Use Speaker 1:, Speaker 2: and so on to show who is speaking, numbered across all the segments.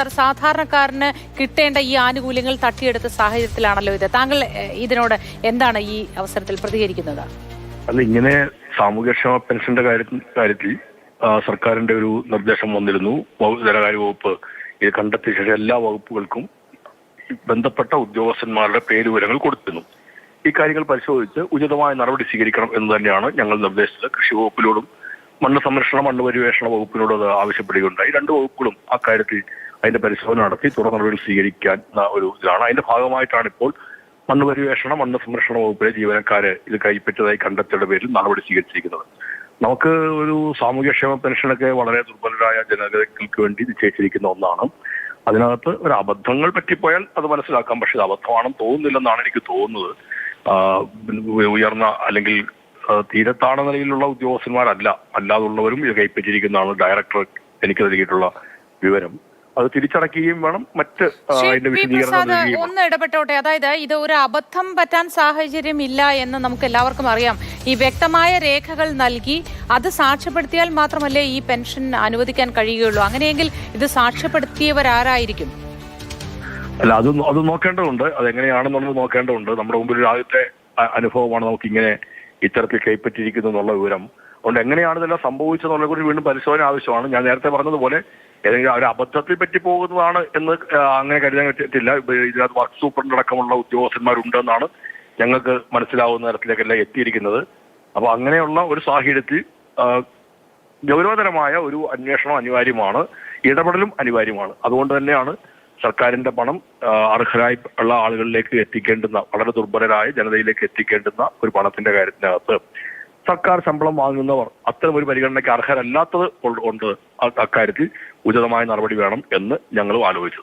Speaker 1: Sir സാധാരണക്കാരന് കിട്ടേണ്ട ഈ ആനുകൂല്യങ്ങൾ തട്ടിയെടുത്ത സാഹചര്യത്തിലാണല്ലോ ഇത്. താങ്കൾ ഇതിനോട് എന്താണ് ഈ അവസരത്തിൽ പ്രതികരിക്കുന്നത്?
Speaker 2: അല്ല ഇങ്ങനെ സാമൂഹ്യക്ഷേമ പെൻഷന്റെ കാര്യത്തിൽ സർക്കാരിന്റെ ഒരു നിർദ്ദേശം വന്നിരുന്നു. ധനകാര്യ വകുപ്പ് ഇത് കണ്ടെത്തിയ ശേഷം എല്ലാ വകുപ്പുകൾക്കും ബന്ധപ്പെട്ട ഉദ്യോഗസ്ഥന്മാരുടെ പേരുവിവരങ്ങൾ കൊടുത്തിരുന്നു. ഈ കാര്യങ്ങൾ പരിശോധിച്ച് ഉചിതമായ നടപടി സ്വീകരിക്കണം എന്ന് തന്നെയാണ് ഞങ്ങൾ നിർദ്ദേശിച്ചത്. കൃഷി വകുപ്പിനോടും മണ്ണ് സംരക്ഷണ മണ്ണ് പരിവേഷണ വകുപ്പിനോട് അത് ആവശ്യപ്പെടുകയുണ്ടായി. രണ്ട് വകുപ്പുകളും ആ കാര്യത്തിൽ അതിന്റെ പരിശോധന നടത്തി തുടർ നടപടികൾ സ്വീകരിക്കാൻ ഉള്ള ഒരു ഇതാണ് അതിന്റെ ഭാഗമായിട്ടാണ് ഇപ്പോൾ മണ്ണ് പര്യവേഷണം മണ്ണ് സംരക്ഷണ വകുപ്പിലെ ജീവനക്കാര് ഇത് കൈപ്പറ്റതായി കണ്ടെത്തിയുടെ പേരിൽ നടപടി സ്വീകരിച്ചിരിക്കുന്നത്. നമുക്ക് ഒരു സാമൂഹ്യക്ഷേമ പെൻഷനൊക്കെ വളരെ ദുർബലരായ ജനതകൾക്ക് വേണ്ടി നിശ്ചയിച്ചിരിക്കുന്ന ഒന്നാണ്. അതിനകത്ത് ഒരു അബദ്ധങ്ങൾ പറ്റിപ്പോയാൽ അത് മനസ്സിലാക്കാം. പക്ഷെ ഇത് അബദ്ധമാണെന്ന് തോന്നുന്നില്ലെന്നാണ് എനിക്ക് തോന്നുന്നത്. ഉയർന്ന അല്ലെങ്കിൽ തീരത്താണ തീരെ താണ നിലയിലുള്ള ഉദ്യോഗസ്ഥന്മാരല്ല. അല്ലാതുള്ളവരും ഇത് കൈപ്പറ്റിയിരിക്കുന്നതാണ് ഡയറക്ടർ എനിക്ക് നൽകിയിട്ടുള്ള വിവരം. അത് തിരിച്ചടക്കുകയും വേണം. മറ്റ് അതിന്റെ വിശദീകരണം.
Speaker 1: ഒന്ന് ഇടപെട്ടോട്ടെ? അതായത് ഇത് ഒരു അബദ്ധം പറ്റാൻ സാഹചര്യം ഇല്ല എന്ന് നമുക്ക് എല്ലാവർക്കും അറിയാം. ഈ വ്യക്തമായ രേഖകൾ നൽകി അത് സാക്ഷ്യപ്പെടുത്തിയാൽ മാത്രമല്ലേ ഈ പെൻഷൻ അനുവദിക്കാൻ കഴിയുകയുള്ളൂ. അങ്ങനെയെങ്കിൽ ഇത് സാക്ഷ്യപ്പെടുത്തിയവരാരായിരിക്കും?
Speaker 2: അല്ല അത് അത് നോക്കേണ്ടതുണ്ട്. അതെങ്ങനെയാണെന്നുള്ളത് നോക്കേണ്ടതുണ്ട്. നമ്മുടെ മുമ്പിൽ ഒരു ആദ്യത്തെ അനുഭവമാണ് നമുക്ക് ഇങ്ങനെ ഇത്തരത്തിൽ കൈപ്പറ്റിയിരിക്കുന്നു എന്നുള്ള വിവരം. അതുകൊണ്ട് എങ്ങനെയാണ് ഇതെല്ലാം സംഭവിച്ചതെന്നുള്ള കുറിച്ച് വീണ്ടും പരിശോധന ആവശ്യമാണ്. ഞാൻ നേരത്തെ പറഞ്ഞതുപോലെ ഏതെങ്കിലും ഒരു അബദ്ധത്തിൽ പറ്റി പോകുന്നതാണ് എന്ന് അങ്ങനെ കരുതാൻ പറ്റിയിട്ടില്ല ഇതിനകത്ത് വർക്ക് സൂപ്രണ്ട് അടക്കമുള്ള ഉദ്യോഗസ്ഥന്മാരുണ്ടെന്നാണ് ഞങ്ങൾക്ക് മനസ്സിലാവുന്ന തരത്തിലേക്കല്ല എത്തിയിരിക്കുന്നത്. അപ്പൊ അങ്ങനെയുള്ള ഒരു സാഹചര്യത്തിൽ ഗൗരവതരമായ ഒരു അന്വേഷണം അനിവാര്യമാണ്. ഇടപെടലും അനിവാര്യമാണ്. അതുകൊണ്ട് തന്നെയാണ് സർക്കാരിന്റെ പണം അർഹരായി ഉള്ള ആളുകളിലേക്ക് എത്തിക്കേണ്ടുന്ന വളരെ ദുർബലരായ ജനതയിലേക്ക് എത്തിക്കേണ്ടുന്ന ഒരു പണത്തിന്റെ കാര്യത്തിനകത്ത് സർക്കാർ ശമ്പളം വാങ്ങുന്നവർ അത്തരം ഒരു പരിഗണനയ്ക്ക് അർഹരല്ലാത്തത് കൊണ്ട് അക്കാര്യത്തിൽ ഉചിതമായ നടപടി വേണം എന്ന് ഞങ്ങളും ആലോചിച്ചു.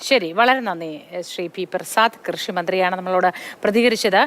Speaker 1: ശരി വളരെ നന്ദി ശ്രീ പി പ്രസാദ് കൃഷി മന്ത്രിയാണ് നമ്മളോട് പ്രതികരിച്ചത്.